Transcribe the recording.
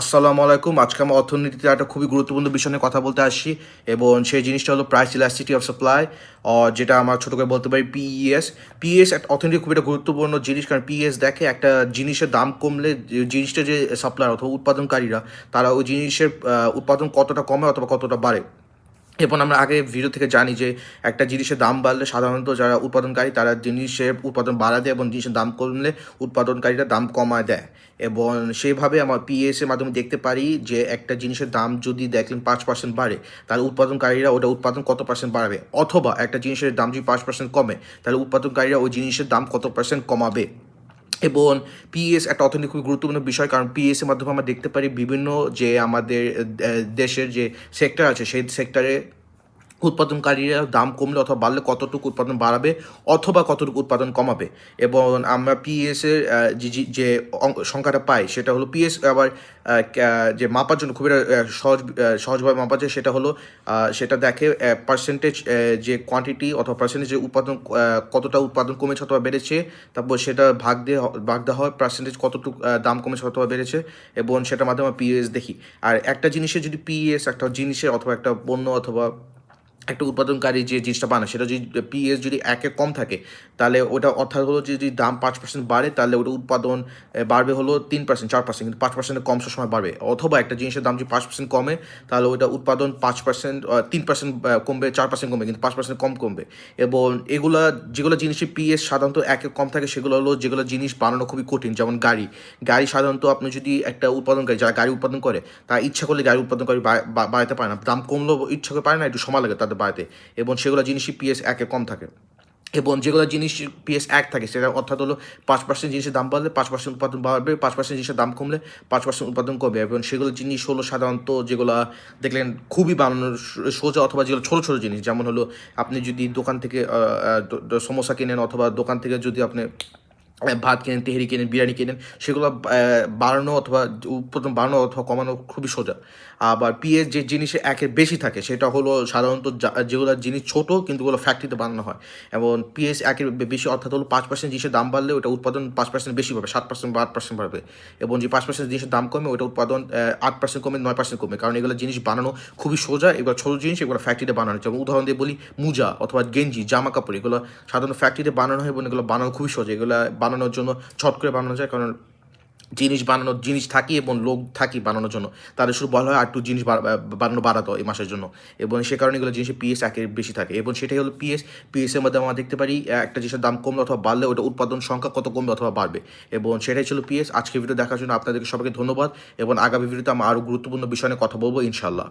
আসসালামু আলাইকুম। আজকে আমরা অর্থনীতিতে একটা খুবই গুরুত্বপূর্ণ বিষয় নিয়ে কথা বলতে আসছি এবং সেই জিনিসটা হলো প্রাইস ইলাস্টিটি অফ সাপ্লাই যেটা আমরা ছোটো করে বলতে পারি পিইএস পিএস একটা অর্থনীতি খুব একটা গুরুত্বপূর্ণ জিনিস, কারণ পিএস দেখে একটা জিনিসের দাম কমলে জিনিসটা যে সাপ্লাই অথবা উৎপাদনকারীরা, তারা ওই জিনিসের উৎপাদন কতটা কমে অথবা কতটা বাড়ে। এবং আমরা আগে ভিডিও থেকে জানি যে একটা জিনিসের দাম বাড়লে সাধারণত যারা উৎপাদনকারী, তারা জিনিসের উৎপাদন বাড়া দেয় এবং জিনিসের দাম কমলে উৎপাদনকারীরা দাম কমায় দেয়। এবং সেভাবে আমার পিএস এর মাধ্যমে দেখতে পারি যে একটা জিনিসের দাম যদি দেখলেন পাঁচ পার্সেন্ট বাড়ে, তাহলে উৎপাদনকারীরা ওটা উৎপাদন কত পার্সেন্ট বাড়বে? অথবা একটা জিনিসের দাম যদি পাঁচ পার্সেন্ট কমে, তাহলে উৎপাদনকারীরা ওই জিনিসের দাম কত পার্সেন্ট কমাবে? এবং পিএস একটা অর্থনীতি খুবই গুরুত্বপূর্ণ বিষয়, কারণ পিএসের মাধ্যমে আমরা দেখতে পারি বিভিন্ন যে আমাদের দেশের যে সেক্টর আছে, সেই সেক্টরে উৎপাদনকারীরা দাম কমলে অথবা বাড়লে কতটুকু উৎপাদন বাড়াবে অথবা কতটুকু উৎপাদন কমাবে। এবং আমরা পিএস এর যে সংখ্যাটা পাই সেটা হলো পিএস আবার যে মাপার জন্য খুবই সহজ সহজভাবে মাপা যায় সেটা হলো সেটা দেখে পার্সেন্টেজ যে কোয়ান্টিটি অথবা পার্সেন্টেজ উৎপাদন কতটা উৎপাদন কমেছে অথবা বেড়েছে, তারপর সেটা ভাগ দিয়ে ভাগ দেওয়া হয় পার্সেন্টেজ কতটুকু দাম কমেছে অথবা বেড়েছে, এবং সেটার মাধ্যমে পিএস দেখি। আর একটা জিনিসের যদি পিএস একটা জিনিসের অথবা একটা পণ্য অথবা একটা উৎপাদনকারী যে জিনিসটা বানায়, সেটা যদি পিএস যদি একে কম থাকে, তাহলে ওটা অর্থাৎ হলো যদি দাম পাঁচ পার্সেন্ট বাড়ে, তাহলে ওটা উৎপাদন বাড়বে হলো তিন পার্সেন্ট চার পার্সেন্ট কিন্তু পাঁচ পার্সেন্টের কম সময় বাড়বে। অথবা একটা জিনিসের দাম যদি পাঁচ পার্সেন্ট কমে, তাহলে ওটা উৎপাদন পাঁচ পার্সেন্ট তিন পার্সেন্ট কমবে, চার পার্সেন্ট কমবে, কিন্তু পাঁচ পার্সেন্ট কম কমবে। এবং এগুলো, যেগুলো জিনিসের পিএস সাধারণত একে কম থাকে, সেগুলো হলো যেগুলো জিনিস বানানো খুবই কঠিন, যেমন গাড়ি। গাড়ি সাধারণত আপনি যদি একটা উৎপাদনকারী, যারা গাড়ি উৎপাদন করে, তারা ইচ্ছা করলে গাড়ি উৎপাদনকারী বাড়াতে পারে না। দাম কমলেও ইচ্ছা করে পারে না, একটু সময় লাগে তাদের বাড়াতে। এবং সেগুলো জিনিসই পিএস একে কম থাকে। এবং যেগুলো জিনিস পিএস এক থাকে সেটা অর্থাৎ হলো পাঁচ পার্সেন্ট জিনিসের দাম বাড়লে পাঁচ পার্সেন্ট উৎপাদন বাড়বে পাঁচ পার্সেন্ট জিনিসের দাম কমলে পাঁচ পার্সেন্ট উৎপাদন কমবে। এবং সেগুলো জিনিস হলো সাধারণত যেগুলো দেখলেন খুবই বানানোর সোজা অথবা যেগুলো ছোটো ছোটো জিনিস। যেমন হলো আপনি যদি দোকান থেকে আহ, আহ, দ- দ- সমোসা কিনেন অথবা দোকান থেকে যদি আপনি ভাত কিনেন, তেহারি কিনেন, বিরিয়ানি কেনেন, সেগুলো বাড়ানো অথবা উৎপাদন বাড়ানো অথবা কমানো খুবই সোজা। আবার পিএস যে জিনিসে একের বেশি থাকে, সেটা হলো সাধারণত যেগুলো জিনিস ছোট, কিন্তু ওগুলো ফ্যাক্টরিতে বানানো হয়। এবং পিএস একের বেশি, অর্থাৎ হলো পাঁচ পার্সেন্ট জিনিসের দাম বাড়লে ওটা উৎপাদন পাঁচ পার্সেন্ট বেশি পাবে, সাত পার্সেন্ট বা আট পার্সেন্ট বাড়বে। এবং যে পাঁচ পার্সেন্ট জিনিসের দাম কমে, ওটা উৎপাদন আট পার্সেন্ট কমে, নয় পার্সেন্ট কমে। কারণ এগুলো জিনিস বানানো খুবই সোজা, এগুলো ছোটো জিনিস, এগুলো ফ্যাক্টরিতে বানানো। যেমন উদাহরণ দিয়ে বলি, মুজা অথবা গেঞ্জি, জামা কাপড়, এগুলো সাধারণত ফ্যাক্টরিতে বানানো হয় এবং এগুলো বানানো খুবই সোজা। এগুলো বানানোর জন্য, ছট করে বানানো যায়, কারণ জিনিস বানানোর, জিনিস থাকি এবং লোক থাকি বানানোর জন্য। তাদের শুধু বলা হয় আর একটু জিনিস বানানো বাড়াতো এই মাসের জন্য। এবং সে কারণে এগুলো জিনিসের পিএস একের বেশি থাকে। এবং সেটাই হলো পিএস পিএস এর মধ্যে আমরা দেখতে পারি একটা জিনিসের দাম কমলে অথবা বাড়লে ওটা উৎপাদন সংখ্যা কত কমবে অথবা বাড়বে। এবং সেটাই ছিল পিএস আজকে ভিডিও দেখার জন্য আপনাদেরকে সবাইকে ধন্যবাদ। এবং আগামী ভিডিওতে আমরা আরও গুরুত্বপূর্ণ বিষয় নিয়ে কথা বলব ইনশাল্লাহ